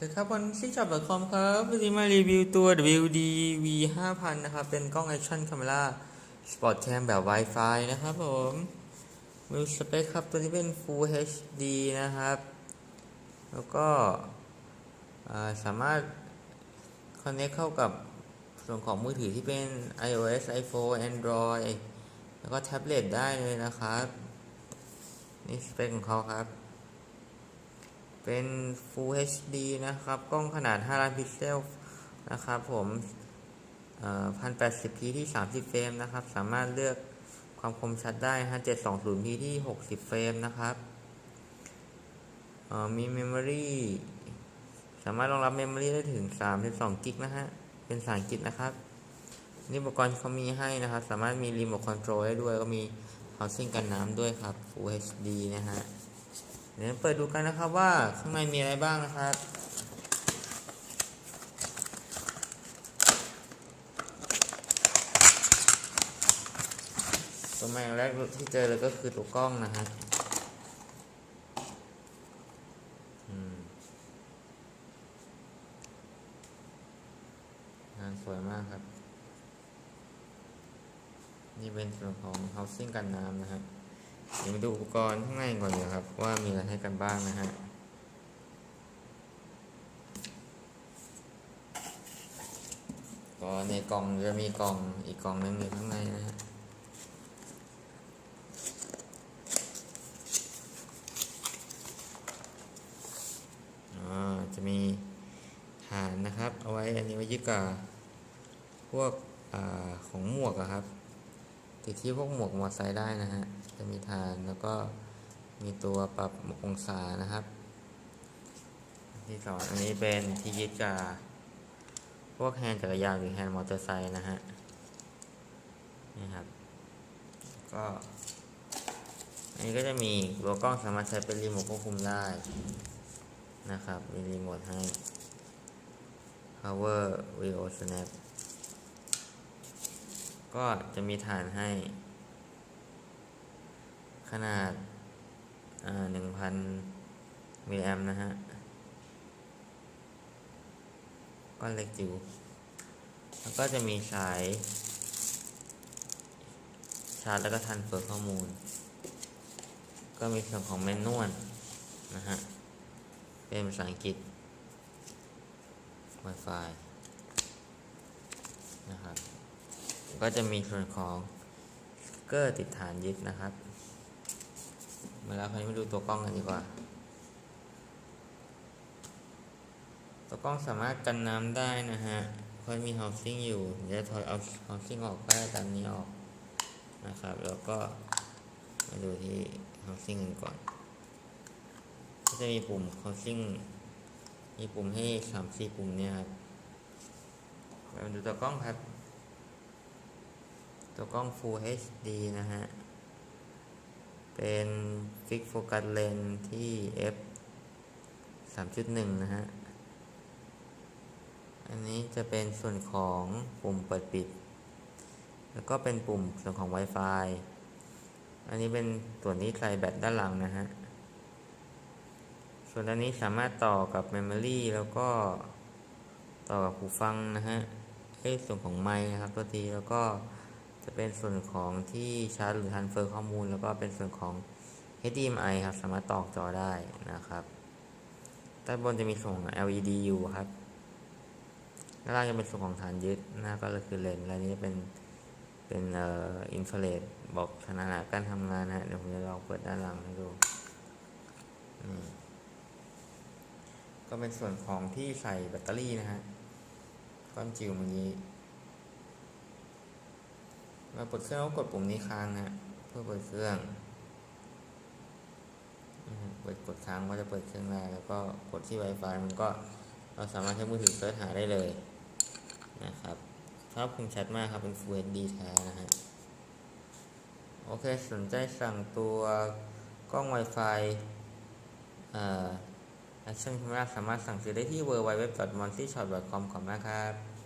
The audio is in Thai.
สวัสดีครับวันซิกช็อปคอมครับวันนี้มารีวิวตัว WD V 5 0 0 0นะครับ เป็นกล้อง Action Camera Sport Cam แบบ Wi-Fi นะครับผมมิวสเปคครับ ตัวนี้เป็น Full HD นะครับ แล้วก็สามารถ Connect เข้ากับส่วนของมือถือที่เป็น iOS iPhone Android แล้วก็แท็บเล็ตได้เลยนะครับ นี่สเปคของเขาครับ เป็น Full HD นะครับ กล้องขนาด 5 ล้านพิกเซลนะครับผมพันแปดสิบพีที่ 30 เฟรมนะครับ สามารถเลือกความคมชัดได้ฮะ720พีที่ 60 เฟรมนะครับเอ่อมี Memory สามารถรองรับ Memory ได้ถึง 32 กิกนะฮะ เป็นสารกิจนะครับ นี่อุปกรณ์เขามีให้นะครับ สามารถมีรีโมทคอนโทรลได้ด้วย ก็มี housing กันน้ำด้วยครับ Full HD นะฮะ เดี๋ยวเปิดดูกันนะครับว่าข้างในมีอะไรบ้างนะครับตัวแม่แรกที่เจอเลยก็คือตัวกล้องนะฮะงานสวยมากครับ นี่เป็นส่วนของ housing กันน้ำนะฮะ เดี๋ยวมาดูอุปกรณ์ข้างในก่อนเดี๋ยครับ ว่ามีอะไรให้กันบ้างนะฮะก็ในกล่องจะมีกล่องอีกกล่องหนึงอยู่ข้างในนะฮะอ๋อจะมีฐานนะครับ เอาไว้อันนี้ไว้ยึดกับพวกอของหมวกอะครับ ติดที่พวกหมวกมอเตอร์ไซค์ได้นะฮะ จะมีฐานแล้วก็มีตัวปรับองศานะครับ ที่สองอันนี้เป็นที่ยึดกับพวกแฮนด์จักรยานหรือแฮนด์มอเตอร์ไซค์นะฮะนี่ครับ ก็อันนี้ก็จะมีตัวกล้องสามารถใช้เป็นรีโมทควบคุมได้นะครับ มีรีโมทให้ power video snap ก็จะมีฐานให้ ขนาดหนึ่งพันมิลลิแอมนะฮะก็เล็กจิ๋วแล้วก็จะมีสายชาร์จแล้วก็ทันเฟิร์ข้อมูล ก็มีส่วนของเมนนวลนะฮะ เป็นภาษาอังกฤษ Wi-Fi นะครับ ก็จะมีส่วนของสเกอร์ติดฐานยึดนะครับ มาแล้วคราวนี้มาดูตัวกล้องกันดีกว่า ตัวกล้องสามารถกันน้ำได้นะฮะเพราะมี housing อยู่เดี๋ยวถอยเอา housing ออกได้ตามนี้ออกนะครับ แล้วก็มาดูที่ housing กันก่อน ก็จะมีปุ่ม housing มีปุ่มให้สามสี่ปุ่มเนี่ยครับมาดูตัวกล้องครับ ตัวกล้อง Full HD นะฮะ เป็น Fix Focus Lens ที่ f 3.1 นะฮะ อันนี้จะเป็นส่วนของปุ่มเปิดปิด แล้วก็เป็นปุ่มส่วนของ Wi-Fi อันนี้เป็นส่วนที่ใส่แบตด้านหลังนะฮะ ส่วนอันนี้สามารถต่อกับ Memory แล้วก็ต่อกับหูฟังนะฮะให้ส่วนของไมค์นะครับตัวทีแล้วก็ จะเป็นส่วนของที่ชาร์จหรือทันเฟอร์ข้อมูล แล้วก็เป็นส่วนของ HDMI ครับ สามารถต่อจอได้นะครับด้านบนจะมีส่วนของ LED อยู่ครับด้านล่างจะเป็นส่วนของฐานยึดหน้าก็คือเลนส์และนี้เป็นเป็นเอ่ออินฟราเรดบอกขนาดการทำงานนะเดี๋ยวผมจะลองเปิดด้านหลังให้ดูก็เป็นส่วนของที่ใส่แบตเตอรี่นะฮะก้อนจิ๋วมันนี้ เราเปิดเครื่องก็กดปุ่มนี้ค้างนะฮะเพื่อเปิดเครื่องเปิดกดค้างก็จะเปิดเครื่องได้แล้วก็กดที่ Wi-Fi มันก็เราสามารถใช้มือถือเสิร์ชหาได้เลยนะครับภาพคมชัดมากครับเป็น Full HD แท้นะฮะโอเคสนใจสั่งตัวกล้อง Wi-Fi เอ่อ Action Camera สามารถสั่งซื้อได้ที่ www.montyshot.com ขอบคุณมากครับ